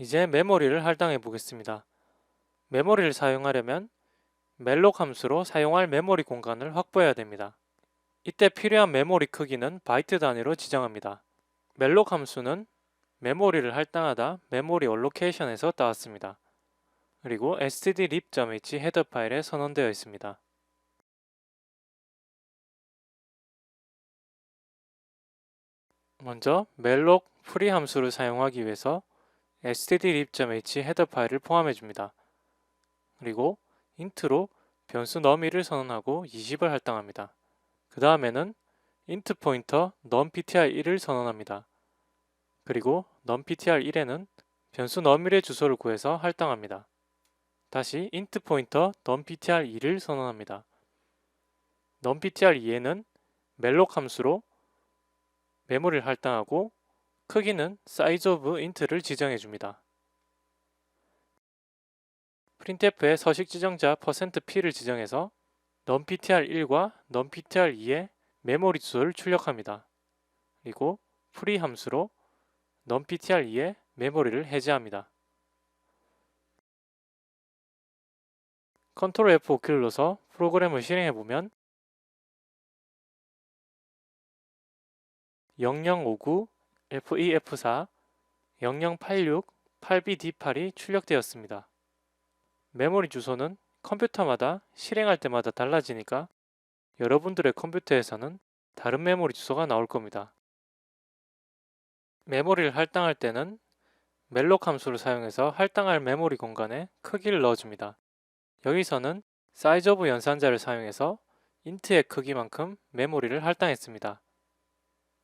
이제 메모리를 할당해 보겠습니다. 메모리를 사용하려면 멜록 함수로 사용할 메모리 공간을 확보해야 됩니다. 이때 필요한 메모리 크기는 바이트 단위로 지정합니다. 멜록 함수는 메모리를 할당하다 메모리 얼로케이션에서 따왔습니다. 그리고 stdlib.h 헤더 파일에 선언되어 있습니다. 먼저 멜록 프리 함수를 사용하기 위해서 stdlib.h 헤더 파일을 포함해 줍니다. 그리고 int로 변수 num이를 선언하고 20을 할당합니다. 그 다음에는 int 포인터 numptr1을 선언합니다. 그리고 numptr1에는 변수 num일의 주소를 구해서 할당합니다. 다시 int 포인터 numptr2를 선언합니다. numptr2에는 멜록 함수로 메모리를 할당하고 크기는 size of int를 지정해 줍니다. printf의 서식 지정자 %p를 지정해서 numptr1과 numptr2의 메모리 주소를 출력합니다. 그리고 free 함수로 numptr2의 메모리를 해제합니다. Ctrl F5 키를 눌러서 프로그램을 실행해 보면 0059 F2 F4 0086 8BD8이 출력되었습니다. 메모리 주소는 컴퓨터마다 실행할 때마다 달라지니까 여러분들의 컴퓨터에서는 다른 메모리 주소가 나올 겁니다. 메모리를 할당할 때는 멜록 함수를 사용해서 할당할 메모리 공간에 크기를 넣어줍니다. 여기서는 size of 연산자를 사용해서 int의 크기만큼 메모리를 할당했습니다.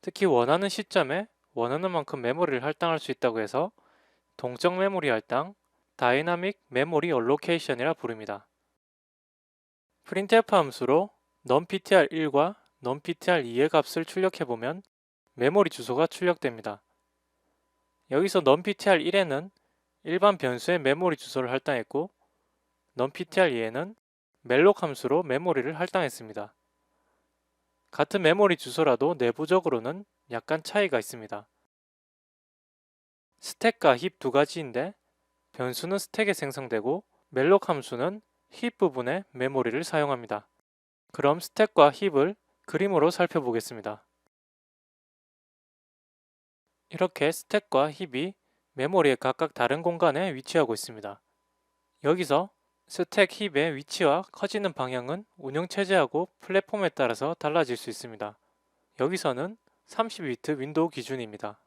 특히 원하는 시점에 원하는 만큼 메모리를 할당할 수 있다고 해서 동적 메모리 할당, 다이나믹 메모리 얼로케이션이라 부릅니다. printf 함수로 numptr1과 numptr2의 값을 출력해보면 메모리 주소가 출력됩니다. 여기서 numptr1에는 일반 변수의 메모리 주소를 할당했고 numptr2에는 멜록 함수로 메모리를 할당했습니다. 같은 메모리 주소라도 내부적으로는 약간 차이가 있습니다. 스택과 힙 두 가지인데 변수는 스택에 생성되고 멜록 함수는 힙 부분에 메모리를 사용합니다. 그럼 스택과 힙을 그림으로 살펴보겠습니다. 이렇게 스택과 힙이 메모리의 각각 다른 공간에 위치하고 있습니다. 여기서 스택 힙의 위치와 커지는 방향은 운영체제하고 플랫폼에 따라서 달라질 수 있습니다. 여기서는 32비트 윈도우 기준입니다.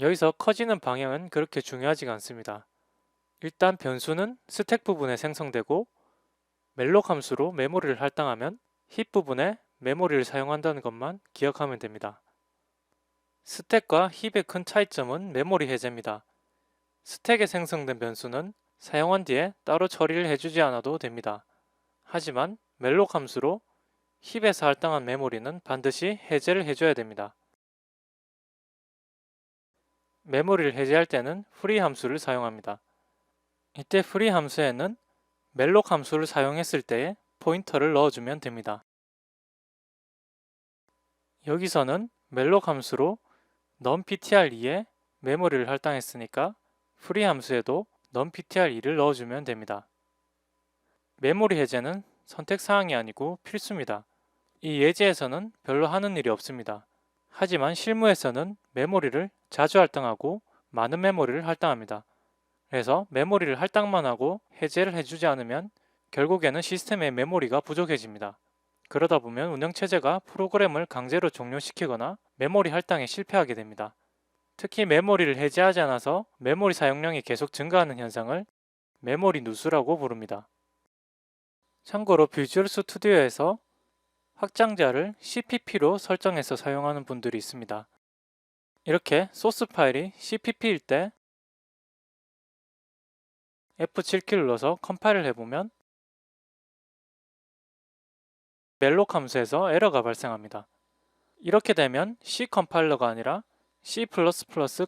여기서 커지는 방향은 그렇게 중요하지가 않습니다. 일단 변수는 스택 부분에 생성되고 멜록 함수로 메모리를 할당하면 힙 부분에 메모리를 사용한다는 것만 기억하면 됩니다. 스택과 힙의 큰 차이점은 메모리 해제입니다. 스택에 생성된 변수는 사용한 뒤에 따로 처리를 해주지 않아도 됩니다. 하지만 멜록 함수로 힙에서 할당한 메모리는 반드시 해제를 해줘야 됩니다. 메모리를 해제할 때는 free 함수를 사용합니다. 이때 free 함수에는 멜록 함수를 사용했을 때에 포인터를 넣어주면 됩니다. 여기서는 멜록 함수로 numptr2에 메모리를 할당했으니까 free 함수에도 numptr2를 넣어주면 됩니다. 메모리 해제는 선택사항이 아니고 필수입니다. 이 예제에서는 별로 하는 일이 없습니다. 하지만 실무에서는 메모리를 자주 할당하고 많은 메모리를 할당합니다. 그래서 메모리를 할당만 하고 해제를 해주지 않으면 결국에는 시스템의 메모리가 부족해집니다. 그러다 보면 운영체제가 프로그램을 강제로 종료시키거나 메모리 할당에 실패하게 됩니다. 특히 메모리를 해제하지 않아서 메모리 사용량이 계속 증가하는 현상을 메모리 누수라고 부릅니다. 참고로 비주얼 스튜디오에서 확장자를 CPP로 설정해서 사용하는 분들이 있습니다. 이렇게 소스 파일이 CPP일 때 F7키를 눌러서 컴파일을 해보면 멜록 함수에서 에러가 발생합니다. 이렇게 되면 C 컴파일러가 아니라 C++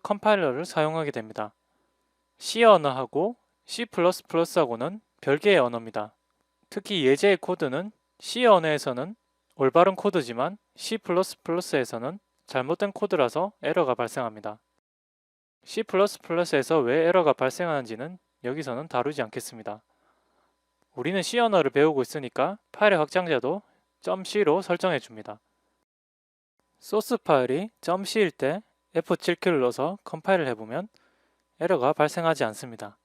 컴파일러를 사용하게 됩니다. C 언어하고 C++하고는 별개의 언어입니다. 특히 예제의 코드는 C 언어에서는 올바른 코드지만 C++에서는 잘못된 코드라서 에러가 발생합니다. C++에서 왜 에러가 발생하는지는 여기서는 다루지 않겠습니다. 우리는 C 언어를 배우고 있으니까 파일의 확장자도 .c로 설정해 줍니다. 소스 파일이 .c일 때 F7키를 넣어서 컴파일을 해보면 에러가 발생하지 않습니다.